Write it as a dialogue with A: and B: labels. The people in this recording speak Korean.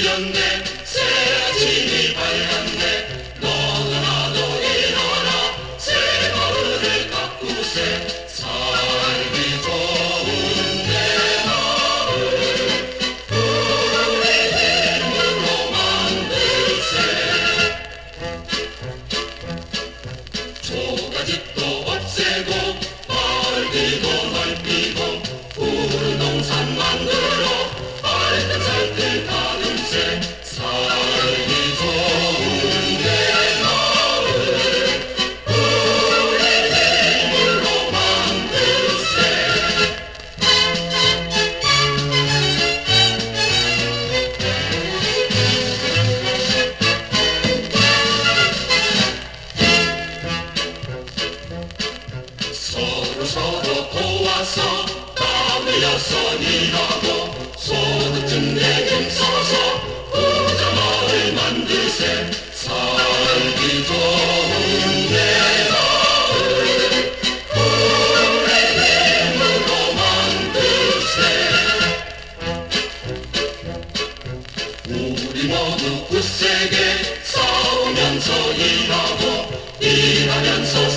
A: 이런데 새 아침이 밝았네 너는 나도 일어나 새 마을을 가꾸세 삶이 좋은데 마을. 우리 힘으로 만들세 조가집도 서로 도와서 따위어서 일하고 소득증 내금 써서 부자 마을 만드세. 살기 좋은 내 마을 불의 힘으로 만들세. 우리 모두 굳세게 싸우면서 일하고 일하면서